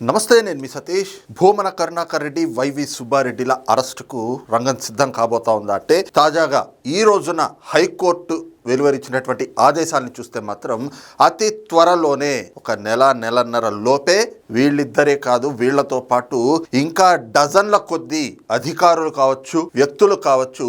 నమస్తే నేను మీ సతీష్. భూమన కరుణాకర్ రెడ్డి వైవి సుబ్బారెడ్డిల అరెస్టుకు రంగం సిద్ధం కాబోతా ఉందా అంటే తాజాగా ఈ రోజున హైకోర్టు వెలువరించినటువంటి ఆదేశాలను చూస్తే మాత్రం అతి త్వరలోనే ఒక నెల నెలన్నర లోపే వీళ్ళిద్దరే కాదు వీళ్ళతో పాటు ఇంకా డజన్ల కొద్దీ అధికారులు కావచ్చు వ్యక్తులు కావచ్చు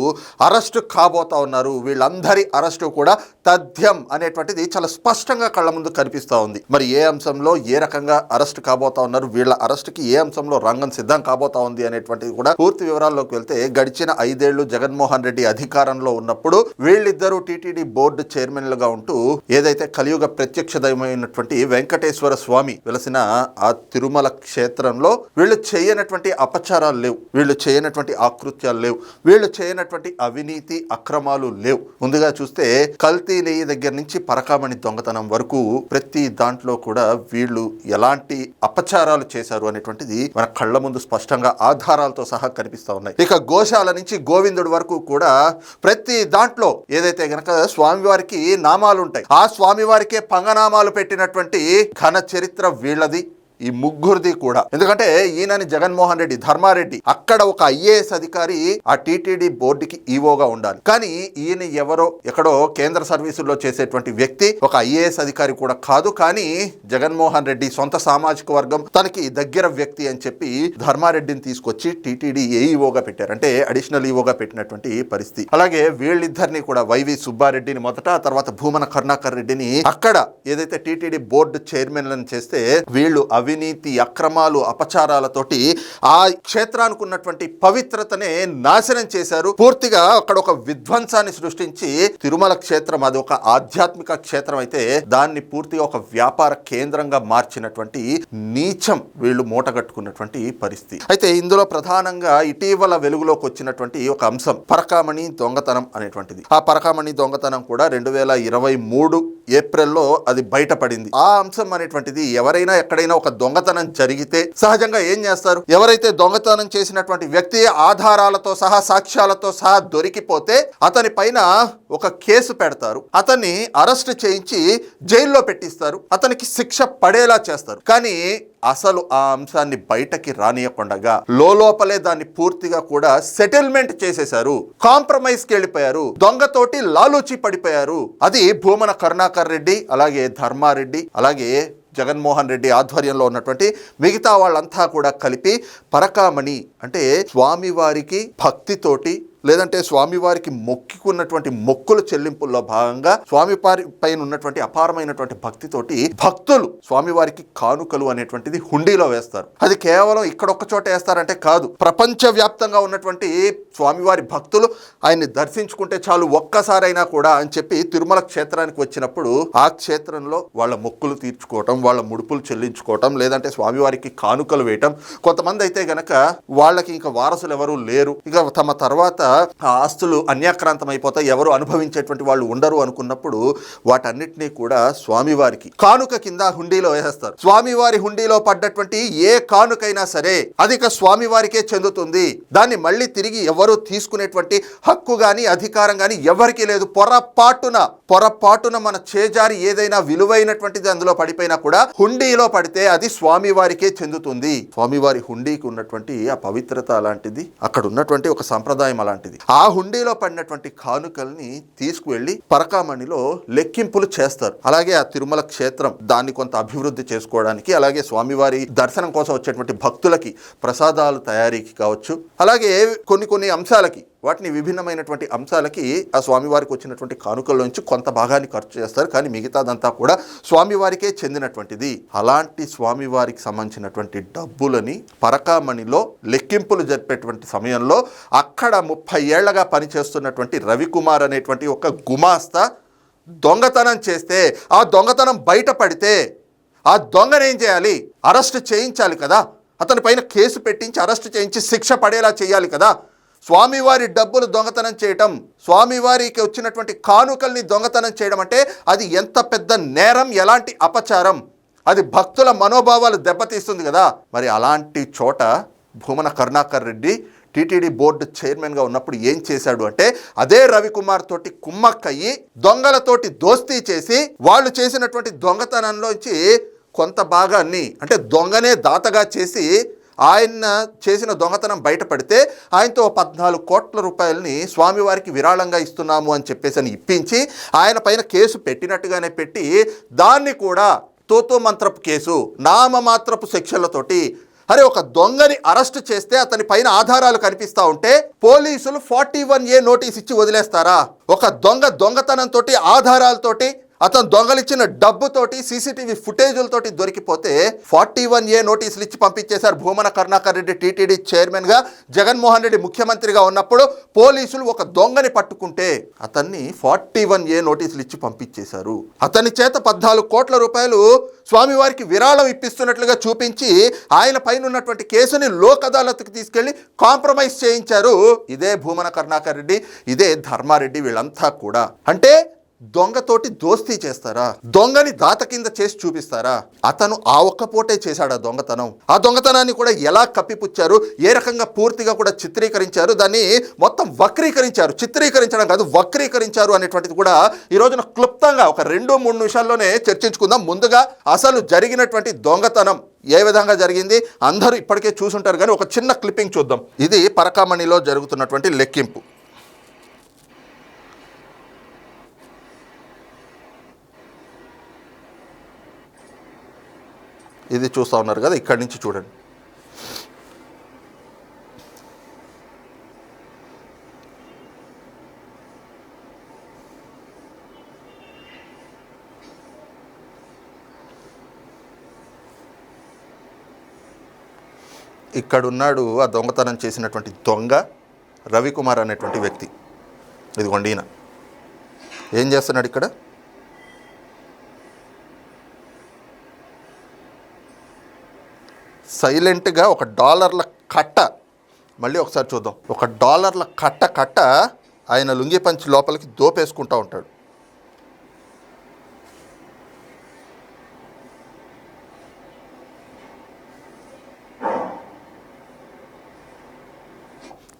అరెస్టు కాబోతా ఉన్నారు. వీళ్ళందరి అరెస్టు కూడా తథ్యం అనేటువంటిది చాలా స్పష్టంగా కళ్ళ ముందు కనిపిస్తూ ఉంది. మరి ఏ అంశంలో ఏ రకంగా అరెస్ట్ కాబోతా ఉన్నారు వీళ్ళ అరెస్ట్కి ఏ అంశంలో రంగం సిద్ధం కాబోతా ఉంది అనేటువంటిది కూడా పూర్తి వివరాల్లోకి వెళ్తే గడిచిన ఐదేళ్ళు జగన్మోహన్ రెడ్డి అధికారంలో ఉన్నప్పుడు వీళ్ళిద్దరూ టీటీడీ బోర్డు చైర్మన్లుగా ఉంటూ ఏదైతే కలియుగ ప్రత్యక్ష దైవమైనటువంటి వెంకటేశ్వర స్వామి వెలసిన ఆ తిరుమల క్షేత్రంలో వీళ్ళు చేయనటువంటి అపచారాలు లేవు. వీళ్ళు చేయనటువంటి ఆకృత్యాలు లేవు. వీళ్ళు చేయనటువంటి అవినీతి అక్రమాలు లేవు. ముందుగా చూస్తే కల్తీ నెయ్యి దగ్గర నుంచి పరకామణి దొంగతనం వరకు ప్రతి దాంట్లో కూడా వీళ్ళు ఎలాంటి అపచారాలు చేశారు అనేటువంటిది మన కళ్ళ ముందు స్పష్టంగా ఆధారాలతో సహా కనిపిస్తా ఉన్నాయి. ఇక గోశాల నుంచి గోవిందుడి వరకు కూడా ప్రతి దాంట్లో ఏదైతే గనక స్వామివారికి నామాలు ఉంటాయి ఆ స్వామివారికే పంగనామాలు పెట్టినటువంటి ఘన చరిత్ర వీళ్ళది. ఈ ముగ్గురిది కూడా. ఎందుకంటే ఈయనని జగన్మోహన్ రెడ్డి ధర్మారెడ్డి అక్కడ ఒక ఐఏఎస్ అధికారి ఆ టీటీడీ బోర్డుకి ఈవోగా ఉండాలి. కానీ ఈయన ఎవరో ఎక్కడో కేంద్ర సర్వీసుల్లో చేసేటువంటి వ్యక్తి ఒక ఐఏఎస్ అధికారి కూడా కాదు. కానీ జగన్మోహన్ రెడ్డి సొంత సామాజిక వర్గం తనకి దగ్గర వ్యక్తి అని చెప్పి ధర్మారెడ్డిని తీసుకొచ్చి టీటీడీ ఏఈఓగా పెట్టారు. అంటే అడిషనల్ ఈఓగా పెట్టినటువంటి పరిస్థితి. అలాగే వీళ్ళిద్దరిని కూడా వైవి సుబ్బారెడ్డిని మొదట ఆ తర్వాత భూమన కరుణాకర్ రెడ్డిని అక్కడ ఏదైతే టీటీడీ బోర్డు చైర్మన్లను చేస్తే వీళ్ళు అవినీతి అక్రమాలు అపచారాలతోటి ఆ క్షేత్రానికి ఉన్నటువంటి పవిత్రతనే నాశనం చేశారు. పూర్తిగా అక్కడ ఒక విధ్వంసాన్ని సృష్టించి తిరుమల క్షేత్రం అది ఒక ఆధ్యాత్మిక క్షేత్రం అయితే దాన్ని పూర్తిగా ఒక వ్యాపార కేంద్రంగా మార్చినటువంటి నీచం వీళ్ళు మూటగట్టుకున్నటువంటి పరిస్థితి. అయితే ఇందులో ప్రధానంగా ఇటీవల వెలుగులోకి వచ్చినటువంటి ఒక అంశం పరకామణి దొంగతనం అనేటువంటిది. ఆ పరకామణి దొంగతనం కూడా రెండు వేల ఇరవై మూడు ఏప్రిల్లో అది బయటపడింది. ఆ అంశం అనేటువంటిది ఎవరైనా ఎక్కడైనా ఒక దొంగతనం జరిగితే సహజంగా ఏం చేస్తారు? ఎవరైతే దొంగతనం చేసినటువంటి వ్యక్తి ఆధారాలతో సహా సాక్ష్యాలతో సహా దొరికిపోతే అతని పైన ఒక కేసు పెడతారు. అతన్ని అరెస్ట్ చేయించి జైల్లో పెట్టిస్తారు. అతనికి శిక్ష పడేలా చేస్తారు. కానీ అసలు ఆ అంశాన్ని బయటకి రానియకుండగా లోపలే దాన్ని పూర్తిగా కూడా సెటిల్మెంట్ చేసేశారు. కాంప్రమైజ్కి వెళ్ళిపోయారు. దొంగతోటి లాలూచి పడిపోయారు. అది భూమన కరుణాకర్ రెడ్డి అలాగే ధర్మారెడ్డి అలాగే జగన్మోహన్ రెడ్డి ఆధ్వర్యంలో ఉన్నటువంటి మిగతా వాళ్ళంతా కూడా కలిపి పరకామణి అంటే స్వామివారికి భక్తితోటి లేదంటే స్వామివారికి మొక్కుకున్నటువంటి మొక్కుల చెల్లింపుల్లో భాగంగా స్వామివారి పైన ఉన్నటువంటి అపారమైనటువంటి భక్తితోటి భక్తులు స్వామివారికి కానుకలు అనేటువంటిది హుండీలో వేస్తారు. అది కేవలం ఇక్కడ ఒక్క చోట వేస్తారంటే కాదు. ప్రపంచవ్యాప్తంగా ఉన్నటువంటి స్వామివారి భక్తులు ఆయన్ని దర్శించుకుంటే చాలు ఒక్కసారైనా కూడా అని చెప్పి తిరుమల క్షేత్రానికి వచ్చినప్పుడు ఆ క్షేత్రంలో వాళ్ళ మొక్కులు తీర్చుకోవటం వాళ్ళ ముడుపులు చెల్లించుకోవటం లేదంటే స్వామివారికి కానుకలు వేయటం. కొంతమంది అయితే గనక వాళ్ళకి ఇంకా వారసులు ఎవరూ లేరు. ఇక తమ తర్వాత ఆ ఆస్తులు అన్యాక్రాంతం అయిపోతాయి ఎవరు అనుభవించేటువంటి వాళ్ళు ఉండరు అనుకున్నప్పుడు వాటన్నిటినీ కూడా స్వామివారికి కానుక కింద హుండీలో వేసేస్తారు. స్వామివారి హుండీలో పడ్డటువంటి ఏ కానుకైనా సరే అది ఇక స్వామివారికే చెందుతుంది. దాన్ని మళ్ళీ తిరిగి ఎవరు తీసుకునేటువంటి హక్కు గాని అధికారం గాని ఎవరికీ లేదు. పొరపాటున పొరపాటున మన చేజారి ఏదైనా విలువైనటువంటిది అందులో పడిపోయినా కూడా హుండీలో పడితే అది స్వామివారికే చెందుతుంది. స్వామివారి హుండీకి ఉన్నటువంటి ఆ పవిత్రత అలాంటిది అక్కడ ఉన్నటువంటి ఒక సంప్రదాయం అలాంటిది. ఆ హుండీలో పడినటువంటి కానుకల్ని తీసుకువెళ్ళి పరకామణిలో లెక్కింపులు చేస్తారు. అలాగే ఆ తిరుమల క్షేత్రం దాన్ని కొంత అభివృద్ధి చేసుకోవడానికి అలాగే స్వామివారి దర్శనం కోసం వచ్చేటువంటి భక్తులకి ప్రసాదాలు తయారీకి కావచ్చు. అలాగే కొన్ని కొన్ని అంశాలకి వాటిని విభిన్నమైనటువంటి అంశాలకి ఆ స్వామివారికి వచ్చినటువంటి కానుకల్లోంచి కొంత భాగాన్ని ఖర్చు చేస్తారు. కానీ మిగతాదంతా కూడా స్వామివారికే చెందినటువంటిది. అలాంటి స్వామివారికి సంబంధించినటువంటి డబ్బులని పరకామణిలో లెక్కింపులు జరిపేటువంటి సమయంలో అక్కడ ముప్పై ఏళ్ళగా పనిచేస్తున్నటువంటి రవికుమార్ అనేటువంటి ఒక గుమాస్తా దొంగతనం చేస్తే ఆ దొంగతనం బయటపడితే ఆ దొంగనేం చేయాలి? అరెస్ట్ చేయించాలి కదా. అతని పైన కేసు పెట్టించి అరెస్ట్ చేయించి శిక్ష పడేలా చేయాలి కదా. స్వామివారి డబ్బులు దొంగతనం చేయటం స్వామివారికి వచ్చినటువంటి కానుకల్ని దొంగతనం చేయడం అంటే అది ఎంత పెద్ద నేరం ఎలాంటి అపచారం? అది భక్తుల మనోభావాలు దెబ్బతీస్తుంది కదా. మరి అలాంటి చోట భూమన కరుణాకర్ రెడ్డి టీటీడీ బోర్డు చైర్మన్గా ఉన్నప్పుడు ఏం చేశాడు అంటే అదే రవికుమార్ తోటి కుమ్మక్కయ్యి దొంగలతోటి దోస్తీ చేసి వాళ్ళు చేసినటువంటి దొంగతనంలోంచి కొంత భాగాన్ని అంటే దొంగనే దాతగా చేసి ఆయన చేసిన దొంగతనం బయటపడితే ఆయనతో పద్నాలుగు కోట్ల రూపాయలని స్వామివారికి విరాళంగా ఇస్తున్నాము అని చెప్పేసి అని ఇప్పించి ఆయన పైన కేసు పెట్టినట్టుగానే పెట్టి దాన్ని కూడా తోతో మంత్రపు కేసు నామమాత్రపు శిక్షలతోటి అరే ఒక దొంగని అరెస్ట్ చేస్తే అతని పైన ఆధారాలు కనిపిస్తా ఉంటే పోలీసులు ఫార్టీ వన్ ఏ నోటీస్ ఇచ్చి వదిలేస్తారా? ఒక దొంగ దొంగతనంతో ఆధారాలతోటి అతను దొంగలిచ్చిన డబ్బుతోటి సీసీటీవీ ఫుటేజులతోటి దొరికిపోతే ఫార్టీ వన్ ఏ నోటీసులు ఇచ్చి పంపించేశారు భూమన కరుణాకర్ రెడ్డి టీటీడీ చైర్మన్గా. జగన్మోహన్ రెడ్డి ముఖ్యమంత్రిగా ఉన్నప్పుడు పోలీసులు ఒక దొంగని పట్టుకుంటే అతన్ని ఫార్టీ వన్ ఏ నోటీసులు ఇచ్చి పంపించేశారు. అతని చేత పద్నాలుగు కోట్ల రూపాయలు స్వామివారికి విరాళం ఇప్పిస్తున్నట్లుగా చూపించి ఆయన పైన ఉన్నటువంటి కేసుని లోక్ అదాలత్కి తీసుకెళ్ళి కాంప్రమైజ్ చేయించారు. ఇదే భూమన కరుణాకర్ రెడ్డి ఇదే ధర్మారెడ్డి వీళ్ళంతా కూడా. అంటే దొంగతోటి దోస్తీ చేస్తారా? దొంగని దాత కింద చేసి చూపిస్తారా? అతను ఆ ఒక్క పోటే చేశాడు ఆ దొంగతనం. ఆ దొంగతనాన్ని కూడా ఎలా కప్పిపుచ్చారు? ఏ రకంగా పూర్తిగా కూడా చిత్రీకరించారు? దాన్ని మొత్తం వక్రీకరించారు. చిత్రీకరించడం కాదు వక్రీకరించారు అనేటువంటిది కూడా ఈ రోజున క్లుప్తంగా ఒక రెండు మూడు నిమిషాల్లోనే చర్చించుకుందాం. ముందుగా అసలు జరిగినటువంటి దొంగతనం ఏ విధంగా జరిగింది? అందరూ ఇప్పటికే చూసుంటారు కానీ ఒక చిన్న క్లిప్పింగ్ చూద్దాం. ఇది పరకామణిలో జరుగుతున్నటువంటి లెక్కింపు. ఇది చూస్తూ ఉన్నారు కదా ఇక్కడి నుంచి చూడండి. ఇక్కడున్నాడు ఆ దొంగతనం చేసినటువంటి దొంగ రవికుమార్ అనేటువంటి వ్యక్తి. ఇదిగోండి ఈయన. ఏం చేస్తున్నాడు ఇక్కడ? సైలెంట్గా ఒక డాలర్ల కట్ట మళ్ళీ ఒకసారి చూద్దాం. ఒక డాలర్ల కట్ట కట్ట ఆయన లుంగి పంచి లోపలికి దోపేసుకుంటూ ఉంటాడు.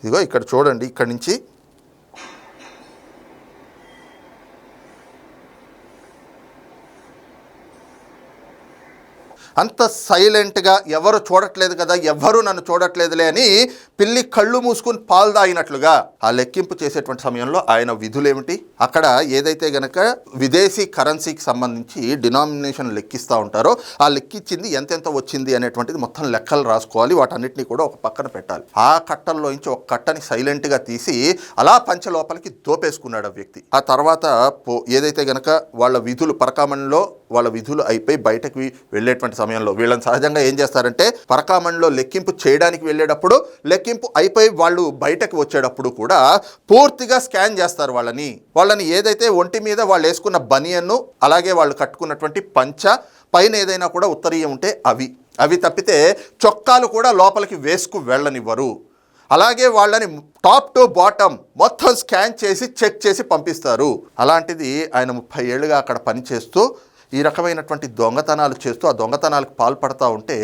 ఇదిగో ఇక్కడ చూడండి ఇక్కడి నుంచి అంత సైలెంట్గా ఎవరు చూడట్లేదు కదా ఎవరు నన్ను చూడట్లేదులే అని పిల్లి కళ్ళు మూసుకుని పాలు తాగినట్లుగా ఆ లెక్కింపు చేసేటువంటి సమయంలో ఆయన విధులేమిటి? అక్కడ ఏదైతే గనక విదేశీ కరెన్సీకి సంబంధించి డినామినేషన్ లెక్కిస్తూ ఉంటారో ఆ లెక్కించింది ఎంతెంత వచ్చింది అనేటువంటిది మొత్తం లెక్కలు రాసుకోవాలి. వాటన్నిటిని కూడా ఒక పక్కన పెట్టాలి. ఆ కట్టల్లో నుంచి ఒక కట్టని సైలెంట్గా తీసి అలా పంచ లోపలికి దోపేసుకున్నాడు ఆ వ్యక్తి. ఆ తర్వాత పో ఏదైతే గనక వాళ్ళ విధులు పరకామణిలో వాళ్ళ విధులు అయిపోయి బయటకు వెళ్ళేటువంటి సమయంలో వీళ్ళని సహజంగా ఏం చేస్తారంటే పరకామణిలో లెక్కింపు చేయడానికి వెళ్ళేటప్పుడు లెక్కింపు అయిపోయి వాళ్ళు బయటకు వచ్చేటప్పుడు కూడా పూర్తిగా స్కాన్ చేస్తారు వాళ్ళని. వాళ్ళని ఏదైతే ఒంటి మీద వాళ్ళు వేసుకున్న బనియన్ను అలాగే వాళ్ళు కట్టుకున్నటువంటి పంచ పైన ఏదైనా కూడా ఉత్తరీయం ఉంటే అవి. అవి తప్పితే చొక్కాలు కూడా లోపలికి వేసుకు వెళ్ళనివ్వరు. అలాగే వాళ్ళని టాప్ టు బాటమ్ మొత్తం స్కాన్ చేసి చెక్ చేసి పంపిస్తారు. అలాంటిది ఆయన ముప్పై ఏళ్ళుగా అక్కడ పనిచేస్తూ ఈ రకమైనటువంటి దొంగతనాలు చేస్తూ ఆ దొంగతనాలకు పాల్పడతా ఉంటే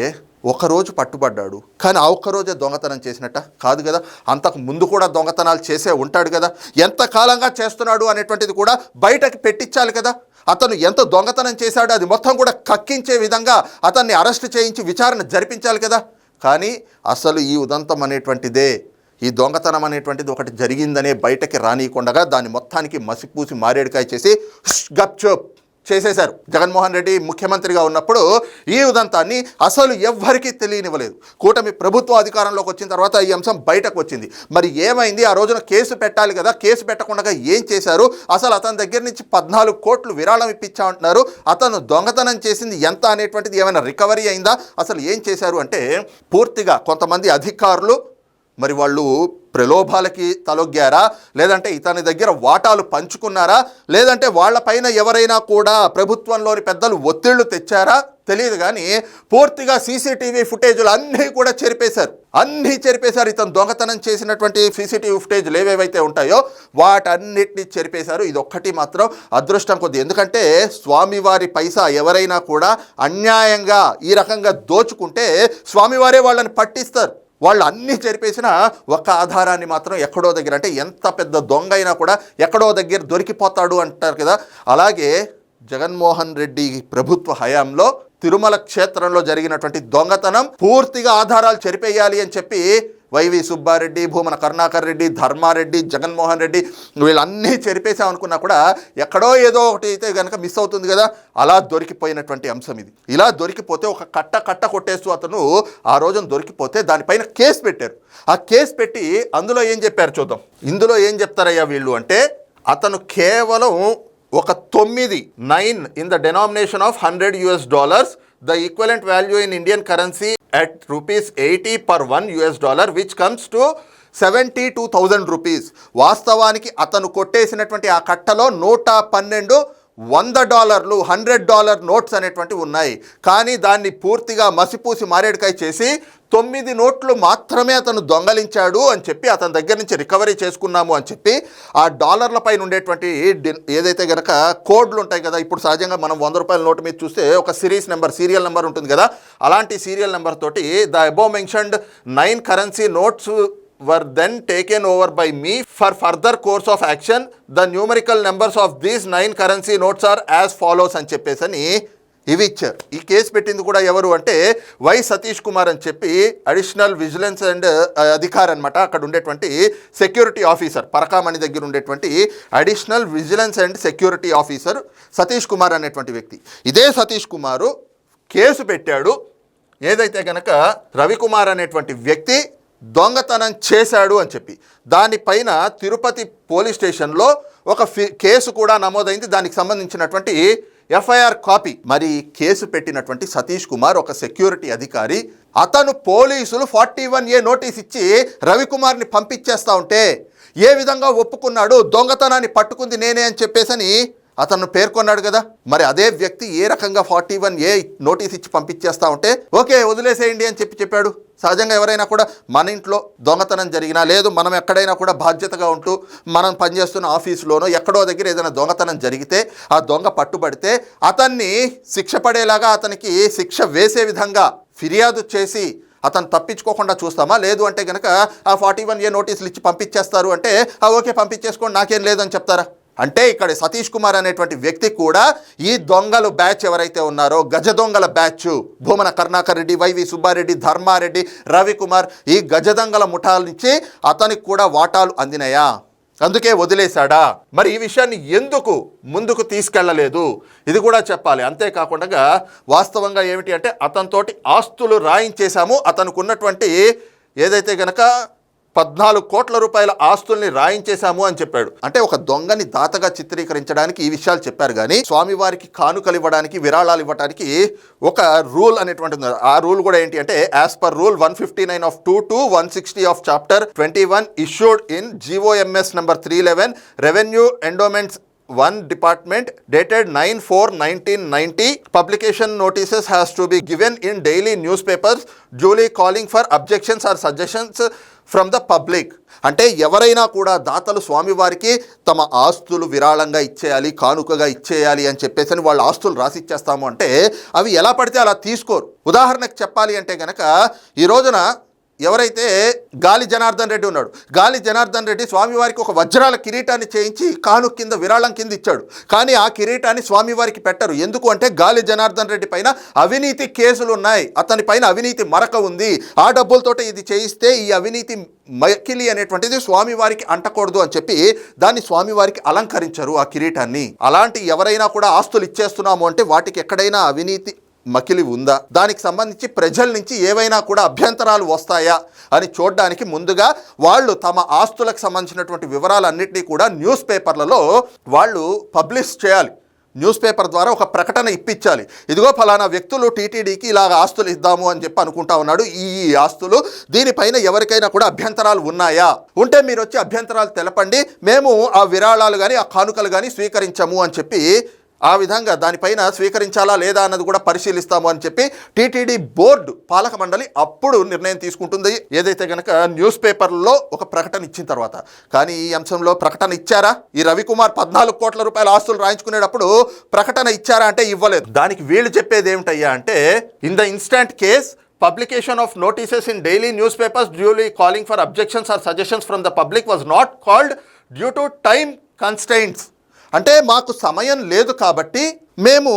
ఒకరోజు పట్టుబడ్డాడు. కానీ ఆ ఒక్కరోజే దొంగతనం చేసినట్ట కాదు కదా? అంతకు ముందు కూడా దొంగతనాలు చేసే ఉంటాడు కదా? ఎంత కాలంగా చేస్తున్నాడు అనేటువంటిది కూడా బయటకు పెట్టించాలి కదా? అతను ఎంత దొంగతనం చేశాడో అది మొత్తం కూడా కక్కించే విధంగా అతన్ని అరెస్ట్ చేయించి విచారణ జరిపించాలి కదా? కానీ అసలు ఈ ఉదంతం అనేటువంటిదే ఈ దొంగతనం అనేటువంటిది ఒకటి జరిగిందనే బయటకి రానియకుండగా దాన్ని మొత్తానికి మసిపూసి మారేడుకాయ చేసి గప్చోప్ చేసేశారు. జగన్మోహన్ రెడ్డి ముఖ్యమంత్రిగా ఉన్నప్పుడు ఈ ఉదంతాన్ని అసలు ఎవ్వరికీ తెలియనివ్వలేదు. కూటమి ప్రభుత్వ అధికారంలోకి వచ్చిన తర్వాత ఈ అంశం బయటకు వచ్చింది. మరి ఏమైంది? ఆ రోజున కేసు పెట్టాలి కదా? కేసు పెట్టకుండా ఏం చేశారు? అసలు అతని దగ్గర నుంచి పద్నాలుగు కోట్లు విరాళం ఇప్పించా అంటున్నారు. అతను దొంగతనం చేసింది ఎంత అనేటువంటిది ఏమైనా రికవరీ అయిందా? అసలు ఏం చేశారు అంటే పూర్తిగా కొంతమంది అధికారులు మరి వాళ్ళు ప్రలోభాలకి తలొగ్గారా? లేదంటే ఇతని దగ్గర వాటాలు పంచుకున్నారా? లేదంటే వాళ్ళపైన ఎవరైనా కూడా ప్రభుత్వంలోని పెద్దలు ఒత్తిళ్ళు తెచ్చారా? తెలియదు కానీ పూర్తిగా సీసీటీవీ ఫుటేజులు అన్నీ కూడా చెరిపేశారు. అన్నీ చెరిపేశారు. ఇతను దొంగతనం చేసినటువంటి సీసీటీవీ ఫుటేజ్లు ఏవేవైతే ఉంటాయో వాటన్నిటిని చెరిపేశారు. ఇది ఒక్కటి మాత్రం అదృష్టం కొద్ది. ఎందుకంటే స్వామివారి పైసా ఎవరైనా కూడా అన్యాయంగా ఈ రకంగా దోచుకుంటే స్వామివారే వాళ్ళని పట్టిస్తారు. వాళ్ళు అన్నీ చెరిపేసిన ఒక ఆధారాన్ని మాత్రం ఎక్కడో దగ్గర అంటే ఎంత పెద్ద దొంగ అయినా కూడా ఎక్కడో దగ్గర దొరికిపోతాడు అంటారు కదా. అలాగే జగన్మోహన్ రెడ్డి ప్రభుత్వ హయాంలో తిరుమల క్షేత్రంలో జరిగినటువంటి దొంగతనం పూర్తిగా ఆధారాలు చెరిపేయాలి అని చెప్పి వైవి సుబ్బారెడ్డి భూమన కరుణాకర్ రెడ్డి ధర్మారెడ్డి జగన్మోహన్ రెడ్డి వీళ్ళన్నీ చెరిపేసామనుకున్నా కూడా ఎక్కడో ఏదో ఒకటి అయితే కనుక మిస్ అవుతుంది కదా. అలా దొరికిపోయినటువంటి అంశం ఇది. ఇలా దొరికిపోతే ఒక కట్ట కట్ట కొట్టేస్తూ అతను ఆ రోజున దొరికిపోతే దానిపైన కేసు పెట్టారు. ఆ కేసు పెట్టి అందులో ఏం చెప్పారు చూద్దాం. ఇందులో ఏం చెప్తారయ్యా వీళ్ళు అంటే అతను కేవలం ఒక తొమ్మిది nine in the denomination of hundred US dollars the equivalent value in Indian currency at rupees eighty per one US dollar which comes to seventy two thousand rupees వాస్తవానికి అతను కొట్టేసినటువంటి ఆ కట్టలో నూట పన్నెండు వంద డాలర్లు హండ్రెడ్ డాలర్ నోట్స్ అనేటువంటివి ఉన్నాయి. కానీ దాన్ని పూర్తిగా మసిపూసి మారేడుకాయ చేసి తొమ్మిది నోట్లు మాత్రమే అతను దొంగలించాడు అని చెప్పి అతని దగ్గర నుంచి రికవరీ చేసుకున్నాము అని చెప్పి ఆ డాలర్ల పైన ఉండేటువంటి ఏదైతే కనుక కోడ్లు ఉంటాయి కదా ఇప్పుడు సహజంగా మనం వంద రూపాయల నోటు మీద చూస్తే ఒక సిరీస్ నెంబర్ సీరియల్ నెంబర్ ఉంటుంది కదా అలాంటి సీరియల్ నెంబర్ తోటి the above mentioned nine currency notes were then taken over by me for further course of action. The numerical numbers of these nine currency notes are as follows అని చెప్పేసి అని ఇవి ఇచ్చారు. ఈ కేసు పెట్టింది కూడా ఎవరు అంటే వై సతీష్ కుమార్ అని చెప్పి అడిషనల్ విజిలెన్స్ అండ్ అధికారి అనమాట అక్కడ ఉండేటువంటి సెక్యూరిటీ ఆఫీసర్ పరకామణి దగ్గర ఉండేటువంటి additional vigilance and security officer Satish Kumar అనేటువంటి వ్యక్తి. ఇదే సతీష్ కుమారు కేసు పెట్టాడు. ఏదైతే కనుక రవికుమార్ అనేటువంటి వ్యక్తి దొంగతనం చేశాడు అని చెప్పి. దానిపైన తిరుపతి పోలీస్ స్టేషన్లో ఒక ఫి కేసు కూడా నమోదైంది. దానికి సంబంధించినటువంటి ఎఫ్ఐఆర్ కాపీ మరి కేసు పెట్టినటువంటి సతీష్ కుమార్ ఒక సెక్యూరిటీ అధికారి అతను పోలీసులు ఫార్టీ వన్ ఏ నోటీస్ ఇచ్చి రవికుమార్ని పంపించేస్తా ఉంటే ఏ విధంగా ఒప్పుకున్నాడు? దొంగతనాన్ని పట్టుకుంది నేనే అని చెప్పేసని అతను పేర్కొన్నాడు కదా. మరి అదే వ్యక్తి ఏ రకంగా ఫార్టీ వన్ ఏ నోటీస్ ఇచ్చి పంపించేస్తా ఉంటే ఓకే వదిలేసేయండి అని చెప్పి చెప్పాడు. సహజంగా ఎవరైనా కూడా మన ఇంట్లో దొంగతనం జరిగినా లేదు మనం ఎక్కడైనా కూడా బాధ్యతగా ఉంటూ మనం పనిచేస్తున్న ఆఫీసులోనో ఎక్కడో దగ్గర ఏదైనా దొంగతనం జరిగితే ఆ దొంగ పట్టుబడితే అతన్ని శిక్ష పడేలాగా అతనికి శిక్ష వేసే విధంగా ఫిర్యాదు చేసి అతను తప్పించుకోకుండా చూస్తామా? లేదు అంటే కనుక ఆ ఫార్టీ వన్ ఏ నోటీసులు ఇచ్చి పంపించేస్తారు అంటే ఓకే పంపించేసుకోండి నాకేం లేదని చెప్తారా? అంటే ఇక్కడ సతీష్ కుమార్ అనేటువంటి వ్యక్తి కూడా ఈ దొంగలు బ్యాచ్ ఎవరైతే ఉన్నారో గజ దొంగల బ్యాచ్ భూమన కరుణాకర్ రెడ్డి వైవి సుబ్బారెడ్డి ధర్మారెడ్డి రవికుమార్ ఈ గజ దొంగల ముఠాల నుంచి అతనికి కూడా వాటాలు అందినాయా? అందుకే వదిలేశాడా? మరి ఈ విషయాన్ని ఎందుకు ముందుకు తీసుకెళ్ళలేదు ఇది కూడా చెప్పాలి. అంతేకాకుండా వాస్తవంగా ఏమిటి అంటే అతనితోటి ఆస్తులు రాయించేశాము. అతనికి ఉన్నటువంటి ఏదైతే గనక పద్నాలుగు కోట్ల రూపాయల ఆస్తుల్ని రాయించేశాము అని చెప్పాడు. అంటే ఒక దొంగని దాతగా చిత్రీకరించడానికి ఈ విషయాలు చెప్పారు కానీ స్వామివారికి కానుకలు ఇవ్వడానికి విరాళాలు ఇవ్వడానికి ఒక రూల్ అనేటువంటి ఆ రూల్ కూడా ఏంటి అంటే as per rule one fifty nine of two to one sixty of chapter twenty one issued in GOMS number three eleven revenue endowments one department dated nine four nineteen ninety publication notices has to be given in daily newspapers duly calling for objections or suggestions from the public అంటే ఎవరైనా కూడా దాతలు స్వామివారికి తమ ఆస్తులు విరాళంగా ఇచ్చేయాలి కానుకగా ఇచ్చేయాలి అని చెప్పేసి అని వాళ్ళ ఆస్తులు రాసిచ్చేస్తాము అంటే అవి ఎలా పడితే అలా తీసుకోరు. ఉదాహరణకు చెప్పాలి అంటే కనుక ఈ రోజున ఎవరైతే గాలి జనార్దన్ రెడ్డి ఉన్నాడు గాలి జనార్దన్ రెడ్డి స్వామివారికి ఒక వజ్రాల కిరీటాన్ని చేయించి కాను కింద విరాళం కింద ఇచ్చాడు. కానీ ఆ కిరీటాన్ని స్వామివారికి పెట్టరు. ఎందుకు అంటే గాలి జనార్దన్ రెడ్డి పైన అవినీతి కేసులు ఉన్నాయి. అతని పైన అవినీతి మరక ఉంది. ఆ డబ్బులతోటి ఇది చేయిస్తే ఈ అవినీతి మకిలి అనేటువంటిది స్వామివారికి అంటకూడదు అని చెప్పి దాన్ని స్వామివారికి అలంకరించరు ఆ కిరీటాన్ని. అలాంటి ఎవరైనా కూడా ఆస్తులు ఇచ్చేస్తున్నాము అంటే వాటికి ఎక్కడైనా అవినీతి మకిలి ఉందా? దానికి సంబంధించి ప్రజల నుంచి ఏవైనా కూడా అభ్యంతరాలు వస్తాయా? అని చూడడానికి ముందుగా వాళ్ళు తమ ఆస్తులకు సంబంధించినటువంటి వివరాలన్నింటినీ కూడా న్యూస్ పేపర్లలో వాళ్ళు పబ్లిష్ చేయాలి. న్యూస్ పేపర్ ద్వారా ఒక ప్రకటన ఇప్పించాలి. ఇదిగో ఫలానా వ్యక్తులు టీటీడీకి ఇలాగ ఆస్తులు ఇద్దాము అని చెప్పి అనుకుంటా ఉన్నాడు. ఈ ఈ ఆస్తులు దీనిపైన ఎవరికైనా కూడా అభ్యంతరాలు ఉన్నాయా? ఉంటే మీరు వచ్చి అభ్యంతరాలు తెలపండి. మేము ఆ విరాళాలు కానీ ఆ కానుకలు కానీ స్వీకరించము అని చెప్పి ఆ విధంగా దానిపైన స్వీకరించాలా లేదా అన్నది కూడా పరిశీలిస్తాము అని చెప్పి టీటీడీ బోర్డు పాలక మండలి అప్పుడు నిర్ణయం తీసుకుంటుంది. ఏదైతే గనక న్యూస్ పేపర్లో ఒక ప్రకటన ఇచ్చిన తర్వాత. కానీ ఈ అంశంలో ప్రకటన ఇచ్చారా? ఈ రవికుమార్ పద్నాలుగు కోట్ల రూపాయల ఆస్తులు రాయించుకునేటప్పుడు ప్రకటన ఇచ్చారా అంటే ఇవ్వలేదు. దానికి వీళ్ళు చెప్పేది ఏమిటయ్యా అంటే in the instant case publication of notices in daily newspapers duly calling for objections or suggestions from the public was not called due to time constraints అంటే మాకు సమయం లేదు కాబట్టి మేము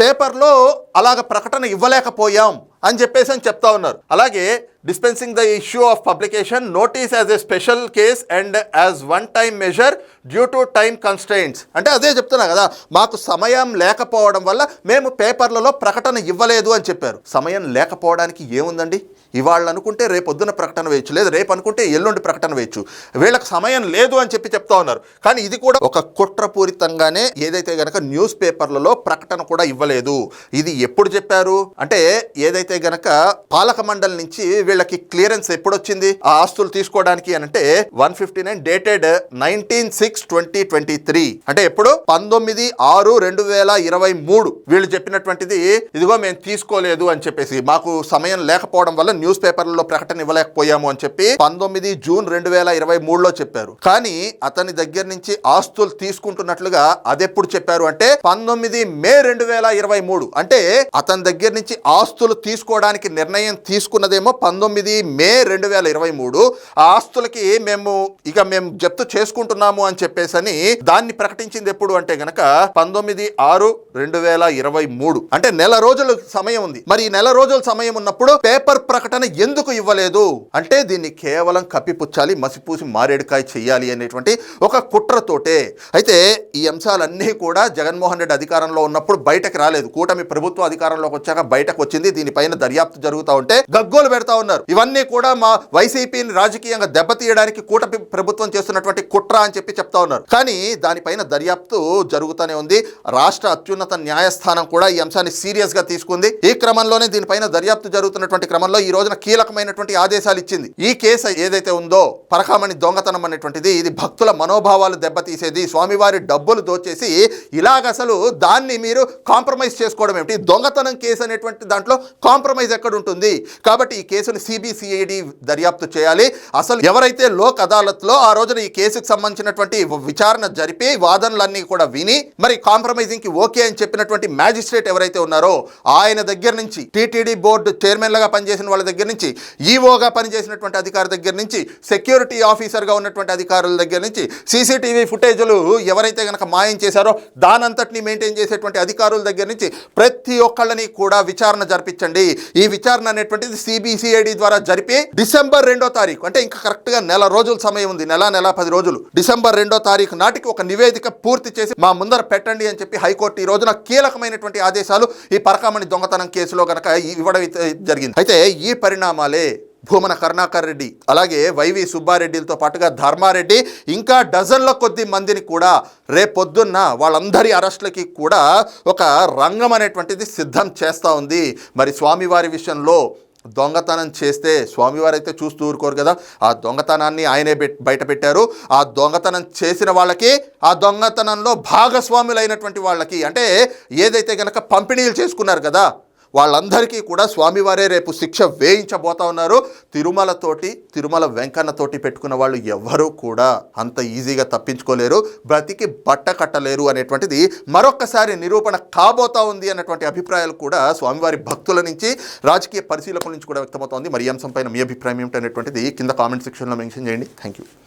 పేపర్లో అలాగ ప్రకటన ఇవ్వలేకపోయాం అని చెప్పేసి అని చెప్తా ఉన్నారు. అలాగే dispensing the issue of publication notice as a special case and as one time measure due to time constants అంటే అదే చెప్తున్నా కదా మాకు సమయం లేకపోవడం వల్ల మేము పేపర్లలో ప్రకటన ఇవ్వలేదు అని చెప్పారు. సమయం లేకపోవడానికి ఏముందండి? ఇవాళ అనుకుంటే రేపొద్దున ప్రకటన వేయచ్చు లేదు రేపు అనుకుంటే ఎల్లుండి ప్రకటన వేయచ్చు. వీళ్ళకి సమయం లేదు అని చెప్పి చెప్తా ఉన్నారు. కానీ ఇది కూడా ఒక కుట్రపూరితంగానే ఏదైతే కనుక న్యూస్ పేపర్లలో ప్రకటన కూడా ఇవ్వలేదు. ఇది ఎప్పుడు చెప్పారు? అంటే ఏదైతే గనక పాలక మండలి నుంచి వీళ్ళకి క్లియరెన్స్ ఎప్పుడు వచ్చింది ఆ ఆస్తులు తీసుకోవడానికి అని అంటే one fifty nine dated nineteen six twenty twenty three. అంటే ఎప్పుడు? పంతొమ్మిది ఆరు రెండు వేల ఇరవై మూడు. వీళ్ళు చెప్పినటువంటిది ఇదిగో మేము తీసుకోలేదు అని చెప్పేసి. మాకు సమయం లేకపోవడం వల్ల న్యూస్ పేపర్లలో ప్రకటన ఇవ్వలేకపోయాము అని చెప్పి పంతొమ్మిది జూన్ రెండు వేల ఇరవై మూడులో చెప్పారు. కానీ అతని దగ్గర నుంచి ఆస్తులు తీసుకుంటున్నట్లుగా అదెప్పుడు చెప్పారు అంటే పంతొమ్మిది మే రెండు వేల ఇరవై మూడు. అంటే అతని దగ్గర నుంచి ఆస్తులు తీసుకోవడానికి నిర్ణయం తీసుకున్నదేమో పంతొమ్మిది మే రెండు వేల ఇరవై మూడు. ఆ ఆస్తులకి మేము ఇక మేము జప్తు చేసుకుంటున్నాము అని చెప్పేసి అని దాన్ని ప్రకటించింది ఎప్పుడు అంటే గనక పంతొమ్మిది ఆరు రెండు వేల ఇరవై మూడు. అంటే నెల రోజుల సమయం ఉంది. మరి ఈ నెల రోజుల సమయం ఉన్నప్పుడు పేపర్ ప్రకటన ఎందుకు ఇవ్వలేదు? అంటే దీన్ని కేవలం కప్పిపుచ్చాలి మసిపూసి మారేడుకాయ చెయ్యాలి అనేటువంటి ఒక కుట్రతోటే. అయితే ఈ అంశాలన్నీ కూడా జగన్మోహన్ రెడ్డి అధికారంలో ఉన్నప్పుడు బయటకు రాలేదు. కూటమి ప్రభుత్వం అధికారంలోకి వచ్చాక బయటకు వచ్చింది. దీనిపైన దర్యాప్తు జరుగుతూ ఉంటే గగ్గోలు పెడతా ఉన్నారు. ఇవన్నీ కూడా మా వైసీపీని రాజకీయంగా దెబ్బతీయడానికి కూటమి ప్రభుత్వం చేస్తున్నటువంటి కుట్ర అని చెప్పి చెప్తా ఉన్నారు. కానీ దానిపైన దర్యాప్తు జరుగుతూనే ఉంది. రాష్ట్ర అత్యున్నత న్యాయస్థానం కూడా ఈ అంశాన్ని సీరియస్గా తీసుకుంది. ఈ క్రమంలోనే దీనిపైన దర్యాప్తు జరుగుతున్నటువంటి క్రమంలో ఈ రోజున కీలకమైనటువంటి ఆదేశాలు ఇచ్చింది. ఈ కేసు ఏదైతే ఉందో పరకామణి దొంగతనం అనేటువంటిది ఇది భక్తుల మనోభావాలు దెబ్బతీసేది స్వామివారి డబ్బులు దోచేసి ఇలాగ అసలు దాన్ని మీరు కాంప్రమైజ్ చేసుకోవడం ఏమిటి? దొంగతనం కేసు అనేటువంటి దాంట్లో కాంప్రమైజ్ ఎక్కడ ఉంటుంది కాబట్టి ఈ కేసును సిబిసిఐడి దర్యాప్తు చేయాలి. అసలు ఎవరైతే లోక్ అదాలత్లో ఆ రోజున ఈ కేసుకు సంబంధించినటువంటి విచారణ జరిపి వాదనలన్నీ కూడా విని మరి కాంప్రమైజింగ్కి ఓకే అని చెప్పినటువంటి మ్యాజిస్ట్రేట్ ఎవరైతే ఉన్నారో ఆయన దగ్గర నుంచి టీటీడీ బోర్డు చైర్మన్లుగా పనిచేసిన వాళ్ళ దగ్గర నుంచి ఈఓగా పనిచేసినటువంటి అధికారి దగ్గర నుంచి సెక్యూరిటీ ఆఫీసర్గా ఉన్నటువంటి అధికారుల దగ్గర నుంచి సీసీటీవీ ఫుటేజ్లు ఎవరైతే గనక మాయం చేశారో దానంతటిని మెయింటైన్ చేసేటువంటి అధికారుల దగ్గర నుంచి ప్రతి ఒక్కళ్ళని కూడా విచారణ జరిపించండి. ఈ విచారణ అనేటువంటిది సిబిసిఐడి ద్వారా జరిపి డిసెంబర్ రెండో తారీఖు అంటే ఇంకా కరెక్ట్గా నెల రోజుల సమయం ఉంది నెల నెల పది రోజులు. డిసెంబర్ రెండో తారీఖు నాటికి ఒక నివేదిక పూర్తి చేసి మా ముందర పెట్టండి అని చెప్పి హైకోర్టు ఈ రోజున కీలకమైనటువంటి ఆదేశాలు ఈ పరకామణి దొంగతనం కేసులో గనక ఇవ్వడం జరిగింది. అయితే ఈ పరిణామాలే భూమన కరుణాకర్ రెడ్డి అలాగే వైవి సుబ్బారెడ్డిలతో పాటుగా ధర్మారెడ్డి ఇంకా డజన్ల కొద్ది మందిని కూడా రేపొద్దున్న వాళ్ళందరి అరెస్టులకి కూడా ఒక రంగం అనేటువంటిది సిద్ధం చేస్తూ ఉంది. మరి స్వామివారి విషయంలో దొంగతనం చేస్తే స్వామివారు అయితే చూస్తూ ఊరుకోరు కదా. ఆ దొంగతనాన్ని ఆయనే బయట పెట్టారు. ఆ దొంగతనం చేసిన వాళ్ళకి ఆ దొంగతనంలో భాగస్వాములైనటువంటి వాళ్ళకి అంటే ఏదైతే గనక పంపిణీలు చేసుకున్నారు కదా వాళ్ళందరికీ కూడా స్వామివారే రేపు శిక్ష వేయించబోతా ఉన్నారు. తిరుమలతోటి తిరుమల వెంకన్నతోటి పెట్టుకున్న వాళ్ళు ఎవ్వరూ కూడా అంత ఈజీగా తప్పించుకోలేరు బ్రతికి బట్ట కట్టలేరు అనేటువంటిది మరొక్కసారి నిరూపణ కాబోతా ఉంది అన్నటువంటి అభిప్రాయాలు కూడా స్వామివారి భక్తుల నుంచి రాజకీయ పరిశీలకుల నుంచి కూడా వ్యక్తమవుతోంది మరి ఈ అంశంపైన మీ అభిప్రాయం ఏమిటనేటువంటిది కింద కామెంట్ సెక్షన్లో మెన్షన్ చేయండి. Thank you